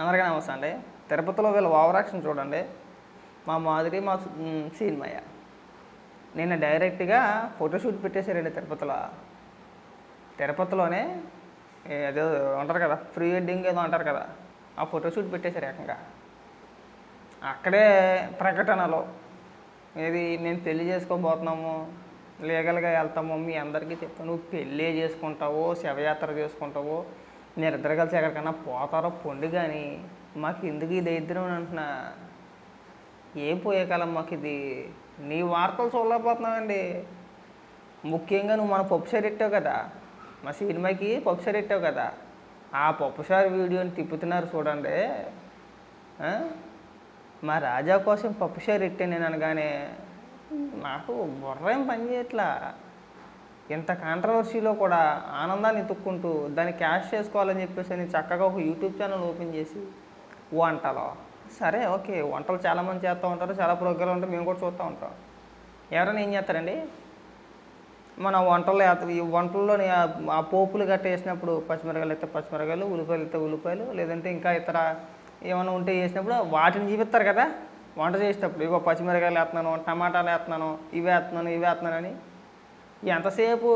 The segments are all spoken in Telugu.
అందరికీ నమస్తే అండి. తిరుపతిలో వీళ్ళ ఓవరాక్షన్ చూడండి. మా మాదిరి మా సీన్మయ్య. నిన్న డైరెక్ట్గా ఫోటోషూట్ పెట్టేశారండి తిరుపతిలో. తిరుపతిలోనే ఏదో అదే ఉంటారు కదా ప్రీ వెడ్డింగ్ ఏదో అంటారు కదా ఆ ఫోటోషూట్ పెట్టేశారు ఏకంగా. అక్కడే ప్రకటనలో. ఏది మేము పెళ్ళి చేసుకోబోతున్నాము లీగల్గా వెళ్తాము మీ అందరికీ చెప్తాను నువ్వు పెళ్ళి చేసుకుంటావో శవయాత్ర చేసుకుంటావో మీరు కలిసి ఎక్కడికన్నా పోతారో పొండి కానీ మాకు ఎందుకు ఇది అని అంటున్నా. ఏం పోయే కాలం మాకు ఇది? నీ వార్తలు చూడలేకపోతున్నామండి ముఖ్యంగా నువ్వు మన పప్పుసారి ఎట్టావు కదా. మా సినిమాకి పప్పుసారి ఎట్టావు కదా. ఆ పప్పుసారి వీడియోని తిప్పుతున్నారు చూడండి. మా రాజా కోసం పప్పుసారి ఎట్టాను నేను అనగానే నాకు బుర్ర ఏం పని చేయట్లా? ఇంత కాంట్రవర్సీలో కూడా ఆనందాన్ని ఎత్తుక్కుంటూ దాన్ని క్యాష్ చేసుకోవాలని చెప్పేసి అని చక్కగా ఒక యూట్యూబ్ ఛానల్ ఓపెన్ చేసి వంటలో. సరే ఓకే వంటలు చాలామంది చేస్తూ ఉంటారు చాలా ప్రోగ్రాలు ఉంటాయి మేము కూడా చూస్తూ ఉంటాం. ఎవరైనా ఏం చేస్తారండి? మన వంటల్లో ఈ వంటల్లోని ఆ- ఆ పోపులు గట్ట వేసినప్పుడు పచ్చిమిరకాయలు అయితే పచ్చిమిరకాయలు ఉల్లిపాయలు అయితే ఉల్లిపాయలు లేదంటే ఇంకా ఇతర ఏమైనా ఉంటే వేసినప్పుడు వాటిని చూపిస్తారు కదా. వంట చేసేటప్పుడు ఇగో పచ్చిమిరకాయలు వేస్తున్నాను టమాటాలు వేస్తున్నాను ఇవి వేస్తున్నాను ఇవి వేస్తున్నాను అని ఎంతసేపు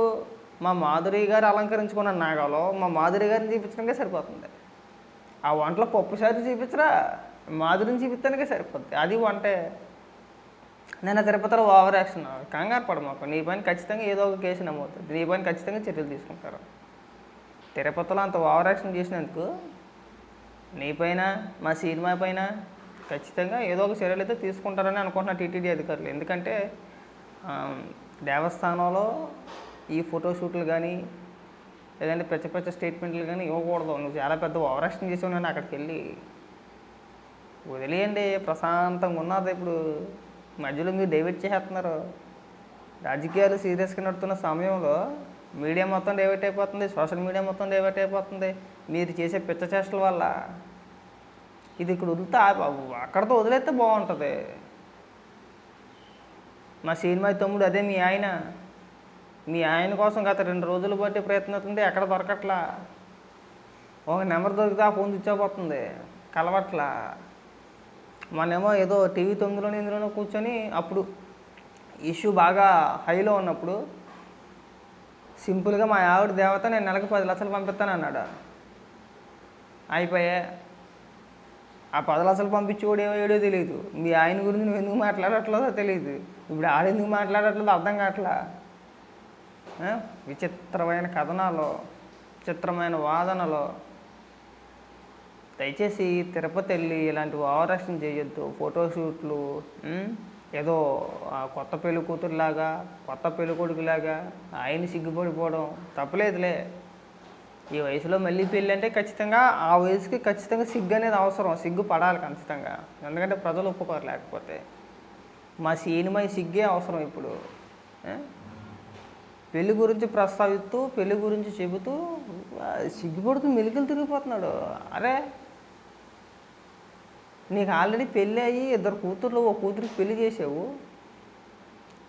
మా మాధురి గారు అలంకరించుకున్న నాగాలో మా మాధురి గారిని చూపించడానికే సరిపోతుంది. ఆ వంటలో పప్పు సారి చూపించరా? మాధురిని చూపించడానికే సరిపోద్ది. అది వంటే నేను తిరుపతిలో ఓవర్ యాక్షన్. కంగారు పడమాకు నీ పైన ఖచ్చితంగా ఏదో ఒక కేసు నమ్మవుతుంది నీ పైన ఖచ్చితంగా చర్యలు తీసుకుంటారు. తిరుపతిలో అంత ఓవర్ యాక్షన్ చేసినందుకు నీ పైన మా సినిమా పైన ఖచ్చితంగా ఏదో ఒక చర్యలు అయితే తీసుకుంటారని అనుకుంటున్నా టీటీడీ అధికారులు. ఎందుకంటే దేవస్థానంలో ఈ ఫోటోషూట్లు కానీ లేదంటే పెద్ద పెద్ద స్టేట్మెంట్లు కానీ ఇవ్వకూడదు. నువ్వు చాలా పెద్ద ఓవరాక్షన్ చేసావు నేను అక్కడికి వెళ్ళి వదిలేయండి ప్రశాంతంగా ఉన్నది ఇప్పుడు మధ్యలో మీరు డైవర్ట్ చేసేస్తున్నారు. రాజకీయాలు సీరియస్గా నడుతున్న సమయంలో మీడియా మొత్తం డైవర్ట్ అయిపోతుంది సోషల్ మీడియా మొత్తం డైవర్ట్ అయిపోతుంది. మీరు చేసే పిచ్చ చేష్టల వల్ల ఇది ఇక్కడ వదిలితే అక్కడతో వదిలేస్తే బాగుంటుంది. మా సినిమా తమ్ముడు అదే మీ ఆయన. మీ ఆయన కోసం గత రెండు రోజులు బట్టి ప్రయత్నిస్తుంది ఎక్కడ దొరకట్లా? ఒక నెంబర్ దొరికితే ఆ ఫోన్ స్విచ్ కలవట్లా? మొన్నేమో ఏదో టీవీ తొమ్మిదిలోనే ఇందులోనో కూర్చొని అప్పుడు ఇష్యూ బాగా హైలో ఉన్నప్పుడు సింపుల్గా మా ఆవిడ దేవత నేను నెలకు పది లక్షలు పంపిస్తాను అన్నాడు అయిపోయా. ఆ పదలు అసలు పంపించేవాడు ఏమో ఏడో తెలియదు మీ ఆయన గురించి నువ్వు ఎందుకు మాట్లాడట్లేదో తెలియదు ఇప్పుడు ఆడెందుకు మాట్లాడట్లేదో అర్థం కావట్లా? విచిత్రమైన కథనాలు విచిత్రమైన వాదనలు. దయచేసి తిరుపతి వెళ్ళి ఇలాంటి ఓవరాక్షన్ చేయొద్దు. ఫోటోషూట్లు ఏదో ఆ కొత్త పెళ్ళి కూతురులాగా కొత్త పెళ్ళి కొడుకులాగా ఆయన సిగ్గుపడిపోవడం తప్పలేదులే. ఈ వయసులో మళ్ళీ పెళ్ళి అంటే ఖచ్చితంగా ఆ వయసుకి ఖచ్చితంగా సిగ్గు అనేది అవసరం. సిగ్గు పడాలి ఖచ్చితంగా. ఎందుకంటే ప్రజలు ఒప్పుకోరు లేకపోతే. మా సినిమా సిగ్గే అవసరం ఇప్పుడు. పెళ్ళి పెళ్ళి గురించి ప్రస్తావిస్తూ పెళ్ళి గురించి చెబుతూ సిగ్గుపడుతూ మెలికలు తిరిగిపోతున్నాడు. అరే! నీకు ఆల్రెడీ పెళ్ళి అయ్యి ఇద్దరు కూతుర్లు ఓ కూతురికి పెళ్ళి చేసావు.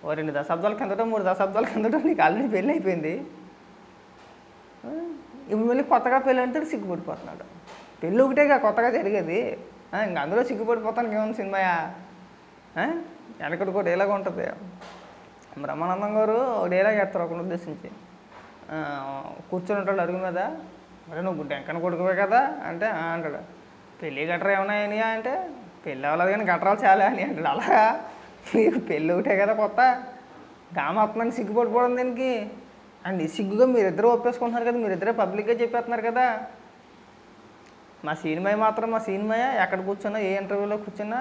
ఓ రెండు దశాబ్దాల కిందట మూడు దశాబ్దాల కిందట నీకు ఆల్రెడీ పెళ్ళి అయిపోయింది. మళ్ళీ కొత్తగా పెళ్ళి అంటే సిగ్గుపడిపోతున్నాడు. పెళ్ళి ఒకటేగా కొత్తగా జరిగేది. ఇంక అందులో సిగ్గుపడిపోతానికి ఏముంది సినిమాయా? వెనకటి కూడా ఇలాగ ఉంటుంది. బ్రహ్మానందం గారు ఒక డైలాగ్ వేస్తారు ఒకరిని ఉద్దేశించి. కూర్చొని ఉంటాడు అడుగు మీద. మరి నువ్వు డెంకన కొడుకువే కదా అంటే అంటాడు. పెళ్ళి గట్రా ఏమన్నాయని అంటే పెళ్ళి అవ్వలేదు కానీ గట్రాలు చాలా అని అంటాడు. అలాగా? నీకు పెళ్ళి ఒకటే కదా కొత్త. గామాత్మని సిగ్గుపడిపోవడం దీనికి. అండ్ సిగ్గుగా మీరిద్దరూ ఒప్పేసుకుంటున్నారు కదా మీరిద్దరే పబ్లిక్గా చెప్పేస్తున్నారు కదా. మా సినిమా మాత్రం మా సినిమా ఎక్కడ కూర్చున్నా ఏ ఇంటర్వ్యూలో కూర్చున్నా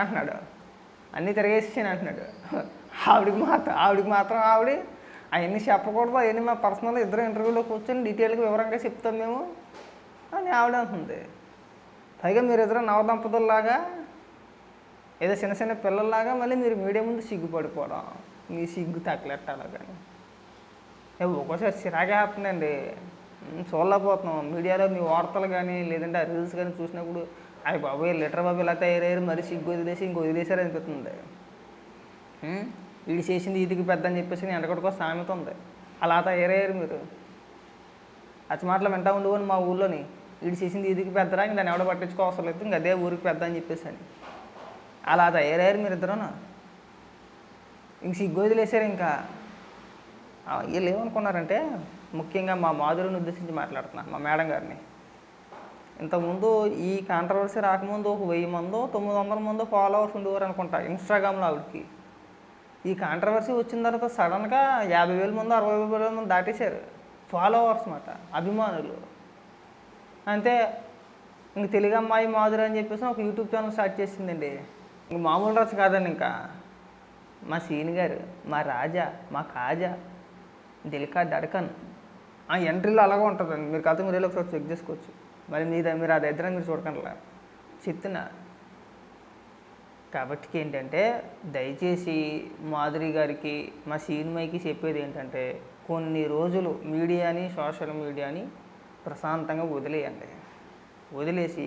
అంటున్నాడు. అన్నీ తిరగేసేసాను అంటున్నాడు. ఆవిడికి మాత్రం ఆవిడికి మాత్రం ఆవిడ అవన్నీ చెప్పకూడదు అవన్నీ మా పర్సనల్ ఇద్దరు ఇంటర్వ్యూలో కూర్చొని డీటెయిల్గా వివరంగా చెప్తాం మేము అని ఆవిడ అంటుంది. పైగా మీరు ఇద్దరు నవదంపతుల్లాగా ఏదో చిన్న చిన్న పిల్లల్లాగా మళ్ళీ మీరు మీడియా ముందు సిగ్గుపడిపోవడం మీ సిగ్గు తగ్గలెట్టాలో కానీ. ఒక్కోసారి చిరాగా వస్తుందండి చూడలేకపోతున్నాం. మీడియాలో మీ వార్తలు కానీ లేదంటే ఆ రీల్స్ కానీ చూసినప్పుడు అవి బాబోయ్ లీటర్ బాబు ఇలా తయారయ్యారు మరి సిగ్గు వదిలేసి ఇంకో వదిలేశారు అనిపిస్తుంది. వీడు చేసింది ఇదికి పెద్ద అని చెప్పేసి ఎండకొడుకో సామెత ఉంది. అలా తయారయ్యారు మీరు. అచ్చి మాటలు వింటా ఉండేవాని మా ఊళ్ళోని. వీడు చేసింది ఇదికి పెద్దరా ఇంక దాన్ని ఎవడ పట్టించుకోవసరం లేదు ఇంక అదే ఊరికి పెద్ద అని చెప్పేసి అని. అలా తయారయ్యారు మీరు ఇద్దరునా ఇంక సిగ్గు వదిలేశారు ఇంకా. వీళ్ళు ఏమనుకున్నారంటే ముఖ్యంగా మా మాధురిని ఉద్దేశించి మాట్లాడుతున్నాను మా మేడం గారిని. ఇంతకుముందు ఈ కాంట్రవర్సీ రాకముందు ఒక వెయ్యి మందో తొమ్మిది వందల మందో ఫాలోవర్స్ ఉండేవారు అనుకుంటా ఇన్స్టాగ్రామ్లో ఆవిడకి. ఈ కాంట్రవర్సీ వచ్చిన తర్వాత సడన్గా యాభై వేల మంది అరవై వేల మంది దాటేశారు. ఫాలోవర్స్ మాట అభిమానులు. అంతే ఇంక తెలుగు అమ్మాయి మాధురి అని చెప్పేసి ఒక యూట్యూబ్ ఛానల్ స్టార్ట్ చేసిందండి. ఇంక మామూలు రచ్చ కాదండి ఇంకా. మా సీని గారు మా రాజా మా కాజా దిల్కా దడకన్ ఆ ఎంట్రీలో అలాగే ఉంటుందండి. మీరు కలిసి మీరు వెళ్ళి ఒకసారి చెక్ చేసుకోవచ్చు. మరి మీరు మీరు ఆ దగ్గర మీరు చూడకండి చెప్తున్నా కాబట్టి ఏంటంటే దయచేసి మాధురి గారికి మా సీనిమాకి చెప్పేది ఏంటంటే కొన్ని రోజులు మీడియాని సోషల్ మీడియాని ప్రశాంతంగా వదిలేయండి. వదిలేసి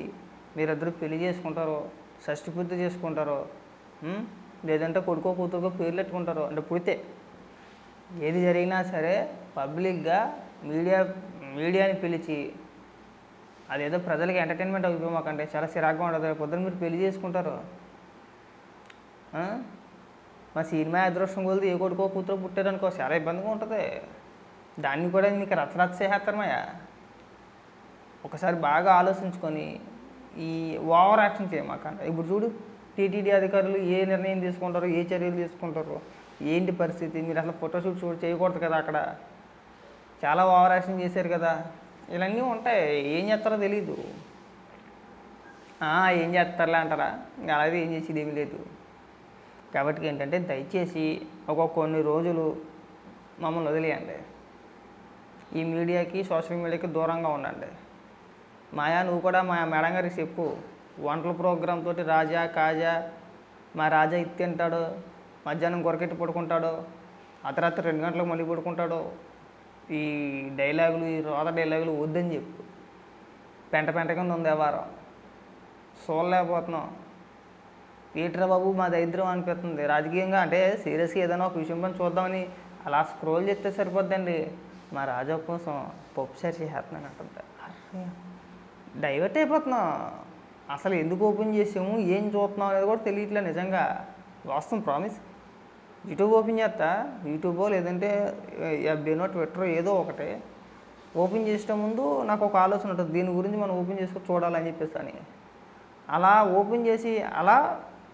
మీరిద్దరు పెళ్ళి చేసుకుంటారో షష్టి పూర్తి చేసుకుంటారో లేదంటే కొడుకో కూతురుకో పేర్లు పెట్టుకుంటారో అంటే పుడితే ఏది జరిగినా సరే పబ్లిక్గా మీడియా మీడియాని పిలిచి అదేదో ప్రజలకి ఎంటర్టైన్మెంట్ అయిపోమాకంటే చాలా సిరాగ్గా ఉంటుంది. పొద్దున మీరు పెళ్ళి చేసుకుంటారు. మా సినిమా అదృష్టం కొలిది ఏ కొడుకో కూతురు పుట్టారనుకో చాలా ఇబ్బందిగా ఉంటుంది. దాన్ని కూడా మీకు రచ్చరచ్చ చేసేస్తారమయ్యా ఒకసారి బాగా ఆలోచించుకొని ఈ ఓవర్ యాక్షన్ చేయమాకంట ఇప్పుడు చూడు టీటీడీ అధికారులు ఏ నిర్ణయం తీసుకుంటారో ఏ చర్యలు తీసుకుంటారో. ఏంటి పరిస్థితి? మీరు అసలు ఫోటోషూట్ షూట్ చేయకూడదు కదా అక్కడ. చాలా ఓవర్ యాక్షన్ చేశారు కదా. ఇవన్నీ ఉంటాయి. ఏం చేస్తారో తెలీదు. ఏం చేస్తారులే అంటారా? అలాగే ఏం చేసేది ఏమీ లేదు. కాబట్టి ఏంటంటే దయచేసి ఒక కొన్ని రోజులు మమ్మల్ని వదిలేయండి. ఈ మీడియాకి సోషల్ మీడియాకి దూరంగా ఉండండి. మాయా నువ్వు కూడా మా మేడం గారికి చెప్పు. వంటల ప్రోగ్రామ్ తోటి రాజా కాజా మా రాజా ఇది తింటాడు మధ్యాహ్నం కొరకెట్టి పడుకుంటాడో అర్ధరాత్రి రెండు గంటలకు మళ్ళీ పడుకుంటాడో ఈ డైలాగులు ఈ రోత డైలాగులు వద్దని చెప్పు. పెంట పెంట కింద ఉంది వ్యవహారం చూడలేకపోతున్నాం. పీటర్ బాబు మా దరిద్రం అనిపిస్తుంది. రాజకీయంగా అంటే సీరియస్గా ఏదైనా ఒక విషయం పని చూద్దామని అలా స్క్రోల్ చేస్తే సరిపోద్దండి. మా రాజా కోసం పప్పు సార్ చేస్తున్నాను అంటుంది డైవర్ట్ అయిపోతున్నాం. అసలు ఎందుకు ఓపెన్ చేసాము ఏం చూస్తున్నాం అనేది కూడా తెలియట్లే నిజంగా. వాస్తవం ప్రామిస్. యూట్యూబ్ ఓపెన్ చేస్తా. యూట్యూబో లేదంటే ఎఫ్బీనో ట్విట్టర్ ఏదో ఒకటి. ఓపెన్ చేసే ముందు నాకు ఒక ఆలోచన ఉంటుంది. దీని గురించి మనం ఓపెన్ చేసుకొని చూడాలని చెప్పేసి అని. అలా ఓపెన్ చేసి అలా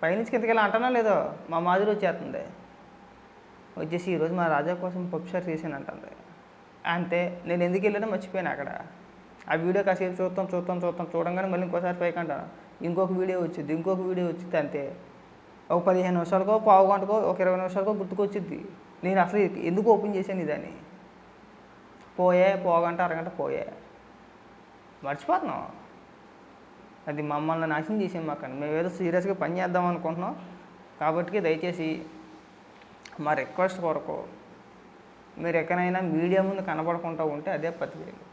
పైనుంచి కిందకి వెళ్ళి లేదో మా మాదిరి వచ్చేస్తుంది. వచ్చేసి ఈరోజు మా రాజా కోసం పప్పు చేసాను చేశాను అంటుంది. అంతే. నేను ఎందుకు వెళ్ళానో మర్చిపోయాను అక్కడ. ఆ వీడియో కాసేపు చూస్తాం చూస్తాం చూస్తాం చూడంగానే మళ్ళీ ఇంకోసారి పైకి అంటాను. ఇంకొక వీడియో వచ్చింది ఇంకొక వీడియో వచ్చింది అంతే. ఒక పదిహేను నిమిషాలకో పావు గంటకో ఒక ఇరవై నిమిషాలకో గుర్తుకొచ్చింది నేను అసలు ఎందుకు ఓపెన్ చేశాను ఇదని పోయే పోగంట అరగంట పోయే. మర్చిపోతున్నాం అది మమ్మల్ని నాశనం చేసాం మాకండి మేము ఏదో సీరియస్గా పని చేద్దాం అనుకుంటున్నాం. కాబట్టి దయచేసి మా రిక్వెస్ట్ కొరకు మీరు ఎక్కడైనా మీడియా ముందు కనబడకుండా ఉంటే అదే పతివేలు